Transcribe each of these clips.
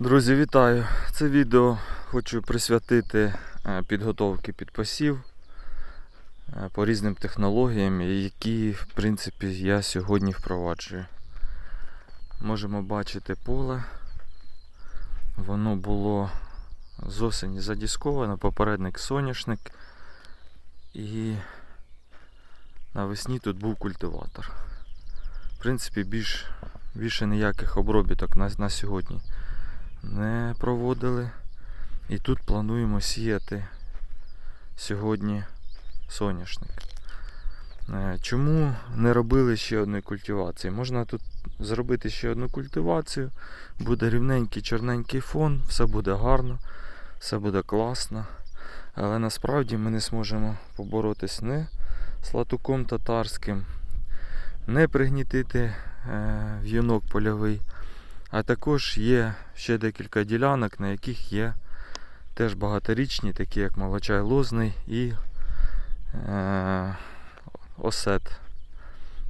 Друзі, вітаю! Це відео хочу присвятити е, підготовки під посів е, по різним технологіям, які в принципі я сьогодні впроваджую. Можемо бачити поле. Воно було з осені задісковано, попередник соняшник. І навесні тут був культиватор. В принципі, більш, більше ніяких обробіток на, на сьогодні не проводили. І тут плануємо сіяти сьогодні соняшник. Е, Чому не робили ще одної культивації? Можна тут зробити ще одну культивацію, буде рівненький чорненький фон, все буде гарно, все буде класно. Але насправді ми не зможемо поборотись не з латуком татарським, не пригнітити е, в'юнок польовий. А також є ще декілька ділянок, на яких є теж багаторічні, такі як Молочай Лозний і е, осет.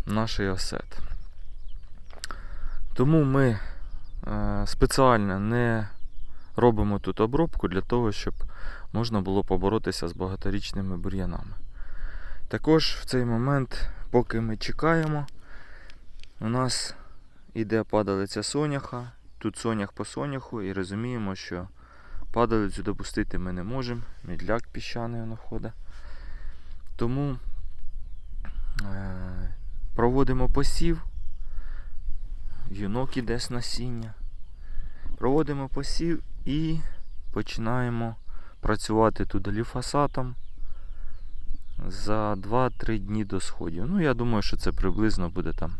Наш осет. Тому ми е, спеціально не робимо тут обробку для того, щоб можна було поборотися з багаторічними бур'янами. Також в цей момент, поки ми чекаємо, у нас іде падалиця соняха. Тут сонях по соняху і розуміємо, що падалицю допустити ми не можемо. Мідляк піщаний воно ходить. Тому е, проводимо посів. Юнок іде з насіння. Проводимо посів і починаємо працювати тут ліфасатом за 2-3 дні до сходів. Ну, я думаю, що це приблизно буде там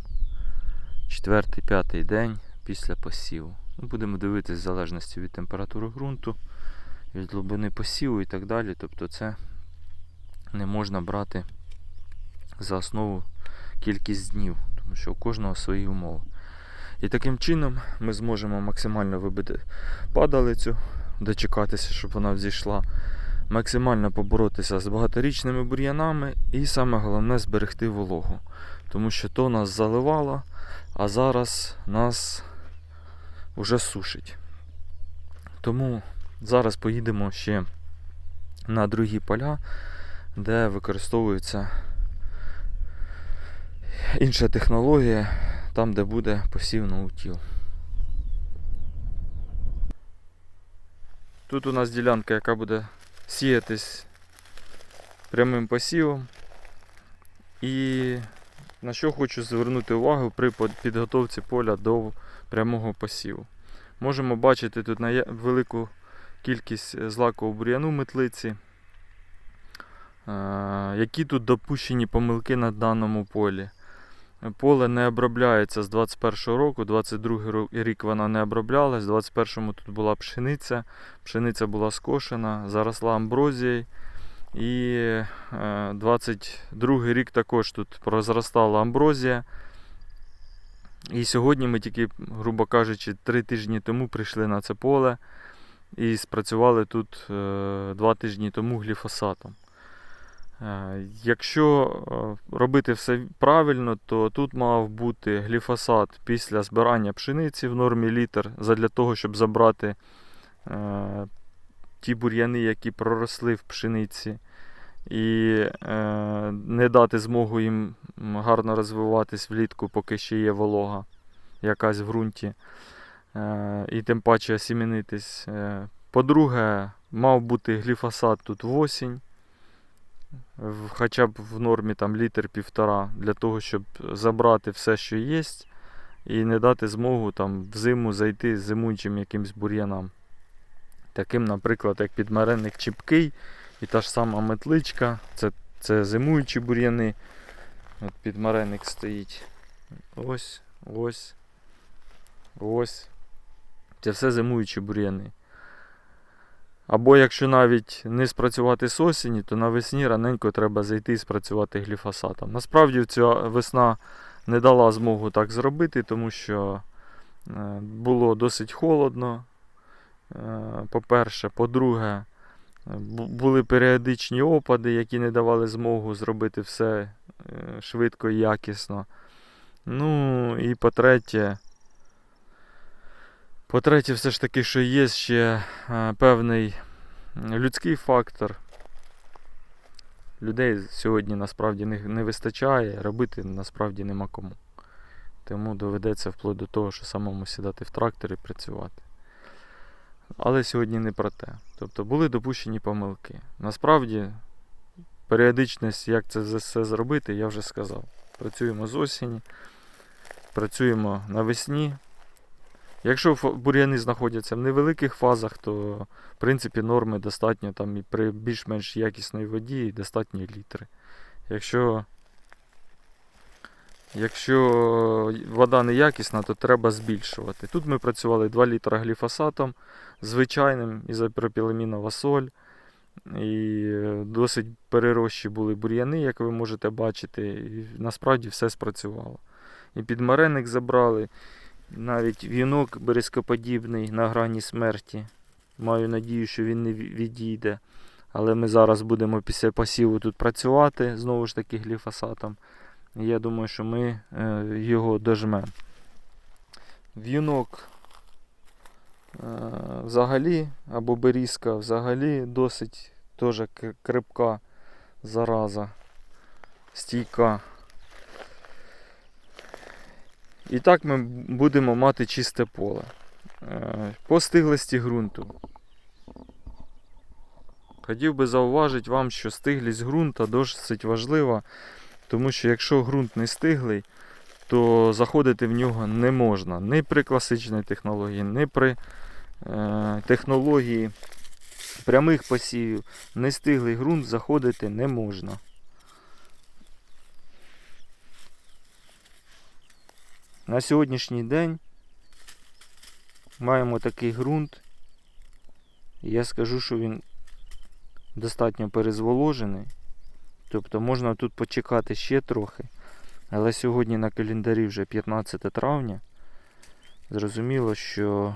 четвертий, п'ятий день після посіву. Ну, Будемо дивитися в залежності від температури ґрунту, від глибини посіву і так далі. Тобто це не можна брати за основу кількість днів, тому що у кожного свої умови. І таким чином ми зможемо максимально вибити падалицю, дочекатися, щоб вона взійшла, максимально поборотися з багаторічними бур'янами і саме головне зберегти вологу. Тому що то нас заливало, а зараз нас вже сушить. Тому зараз поїдемо ще на другі поля, де використовується інша технологія, там, де буде посів на утіл. Тут у нас ділянка, яка буде сіятись прямим посівом. І на що хочу звернути увагу при підготовці поля до прямого посіву. Можемо бачити тут велику кількість е, злакового бур'яну метлиці. Е, Які тут допущені помилки на даному полі. Поле не обробляється з 21 року, 22 ро- рік вона не оброблялась, 21-му тут була пшениця, пшениця була скошена, заросла амброзією. І е, 22 рік також тут прозростала амброзія. І сьогодні ми тільки, грубо кажучи, три тижні тому прийшли на це поле і спрацювали тут е, два тижні тому гліфосатом. Е, Якщо е, робити все правильно, то тут мав бути гліфосат після збирання пшениці в нормі літр, задля того, щоб забрати е, ті бур'яни, які проросли в пшениці, і е, не дати змогу їм гарно розвиватись влітку, поки ще є волога якась в ґрунті. Е, і тим паче осімінитись. Е, По-друге, мав бути гліфосат тут в осінь, хоча б в нормі там літр півтора, для того, щоб забрати все, що є, і не дати змогу там в зиму зайти з зимуючим якимсь бур'янам. Таким, наприклад, як підмаренник чіпкий і та ж сама метличка, це, це зимуючі бур'яни. От підмаренник стоїть. Ось, ось, ось. Це все зимуючі бур'яни. Або якщо навіть не спрацювати з осені, то навесні раненько треба зайти і спрацювати гліфосатом. Насправді ця весна не дала змогу так зробити, тому що е, було досить холодно. Е, По-перше, по-друге, були періодичні опади, які не давали змогу зробити все е, швидко і якісно. Ну і по-третє, По-третє, все ж таки, що є ще е, певний людський фактор. Людей сьогодні насправді не, не вистачає, робити насправді нема кому. Тому доведеться вплоть до того, що самому сідати в трактор і працювати. Але сьогодні не про те. Тобто були допущені помилки. Насправді, періодичність, як це все зробити, я вже сказав. Працюємо з осені, працюємо навесні. Якщо бур'яни знаходяться в невеликих фазах, то в принципі норми достатньо там і при більш-менш якісної воді достатні літри. Якщо, якщо вода неякісна, то треба збільшувати. Тут ми працювали 2 літра гліфосатом звичайним ізопропіламінова соль. І е, досить перерощі були бур'яни, як ви можете бачити. І насправді все спрацювало. І підмареник забрали, навіть вінок березкоподібний на грані смерті. Маю надію, що він не відійде. Але ми зараз будемо після посіву тут працювати знову ж таки гліфосатом. Я думаю, що ми е, його дожмемо. В'юнок е, взагалі, або берізка взагалі досить теж к- крепка зараза, стійка. І так ми будемо мати чисте поле. Е, По стиглості ґрунту. Хотів би зауважити вам, що стиглість ґрунта досить важлива, тому що якщо ґрунт не стиглий, то заходити в нього не можна ні при класичній технології, ні при е, технології прямих посівів. Нестиглий ґрунт заходити не можна. На сьогоднішній день маємо такий ґрунт. Я скажу, що він достатньо перезволожений. Тобто можна тут почекати ще трохи. Але сьогодні на календарі вже 15 травня. Зрозуміло, що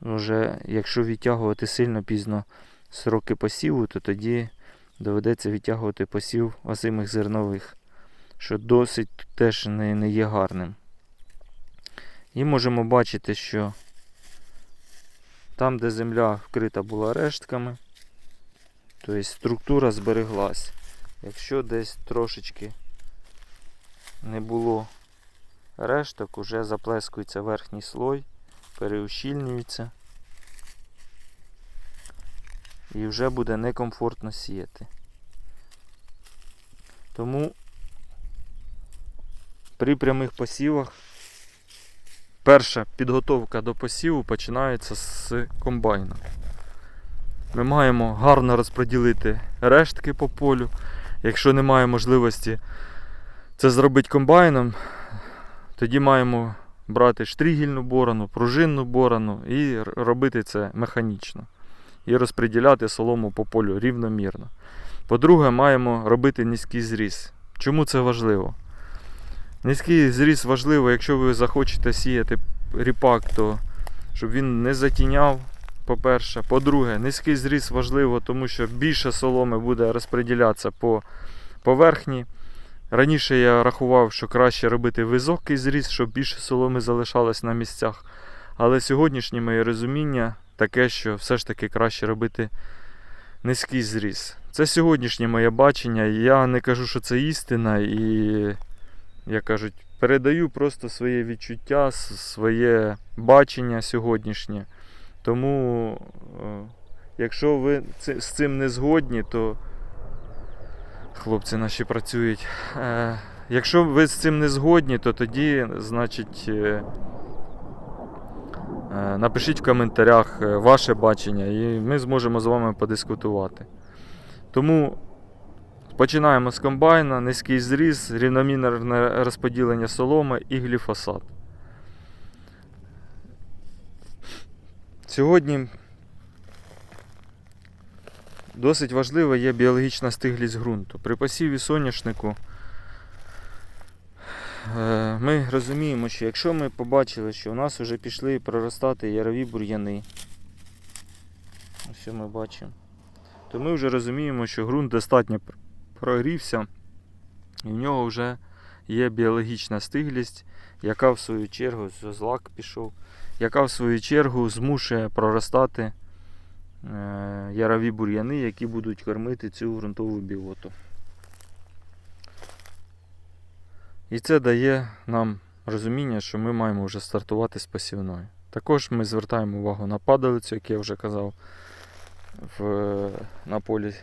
вже якщо відтягувати сильно пізно сроки посіву, то тоді доведеться відтягувати посів озимих зернових, що досить теж не, не є гарним. І можемо бачити, що там, де земля вкрита була рештками, тобто структура збереглась. Якщо десь трошечки не було решток, уже заплескується верхній слой, переущільнюється. І вже буде некомфортно сіяти. Тому при прямих посівах перша підготовка до посіву починається з комбайна. Ми маємо гарно розподілити рештки по полю. Якщо немає можливості це зробити комбайном, тоді маємо брати штригільну борону, пружинну борону і робити це механічно. І розподіляти солому по полю рівномірно. По-друге, маємо робити низький зріз. Чому це важливо? Низький зріз важливо, якщо ви захочете сіяти ріпак, то щоб він не затіняв, по-перше. По-друге, низький зріз важливо, тому що більше соломи буде розподілятися по поверхні. Раніше я рахував, що краще робити високий зріз, щоб більше соломи залишалось на місцях. Але сьогоднішнє моє розуміння таке, що все ж таки краще робити низький зріз. Це сьогоднішнє моє бачення. Я не кажу, що це істина, і я кажуть, передаю просто своє відчуття, своє бачення сьогоднішнє. Тому, е, якщо ви з цим не згодні, то хлопці наші працюють. Е, Якщо ви з цим не згодні, то тоді, значить, е, напишіть в коментарях ваше бачення, і ми зможемо з вами подискутувати. Тому починаємо з комбайна, низький зріз, рівномірне розподілення соломи і гліфосат. Сьогодні досить важлива є біологічна стиглість ґрунту. При посіві соняшнику е, ми розуміємо, що якщо ми побачили, що у нас вже пішли проростати ярові бур'яни, що ми бачимо, то ми вже розуміємо, що ґрунт достатньо прогрівся, і в нього вже є біологічна стиглість, яка в свою чергу з злак пішов, яка в свою чергу змушує проростати е, ярові бур'яни, які будуть кормити цю ґрунтову біоту. І це дає нам розуміння, що ми маємо вже стартувати з посівної. Також ми звертаємо увагу на падалицю, як я вже казав, в, на полі,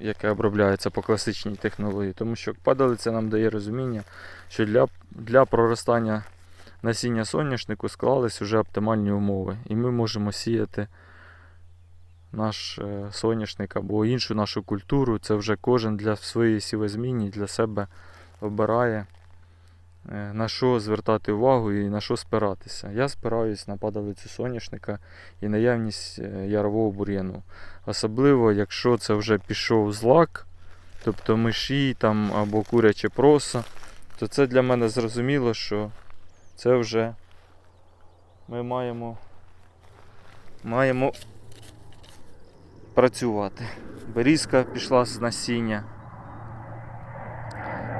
яке обробляється по класичній технології, тому що падалиця нам дає розуміння, що для, для проростання насіння соняшнику склались вже оптимальні умови, і ми можемо сіяти наш е, соняшник або іншу нашу культуру. Це вже кожен для своєї сівозміні для себе обирає е, на що звертати увагу і на що спиратися. Я спираюсь на падалицю соняшника і наявність е, ярового бур'яну. Особливо, якщо це вже пішов злак, тобто миші там, або куряче проса, то це для мене зрозуміло, що це вже ми маємо, маємо працювати. Берізка пішла з насіння.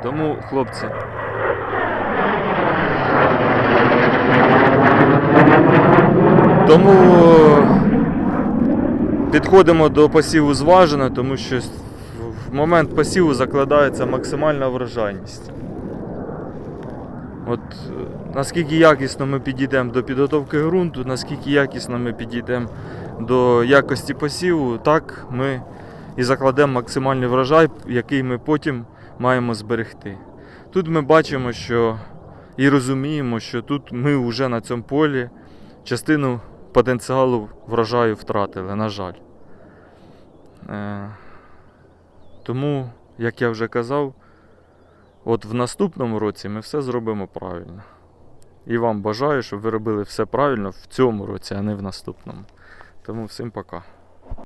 Тому, хлопці, тому підходимо до посіву зважено, тому що в момент посіву закладається максимальна врожайність. От е, наскільки якісно ми підійдемо до підготовки ґрунту, наскільки якісно ми підійдемо до якості посіву, так ми і закладемо максимальний врожай, який ми потім маємо зберегти. Тут ми бачимо, що і розуміємо, що тут ми вже на цьому полі частину потенціалу врожаю втратили, на жаль. Е, тому, як я вже казав, от в наступному році ми все зробимо правильно. І вам бажаю, щоб ви робили все правильно в цьому році, а не в наступному. Тому всім пока.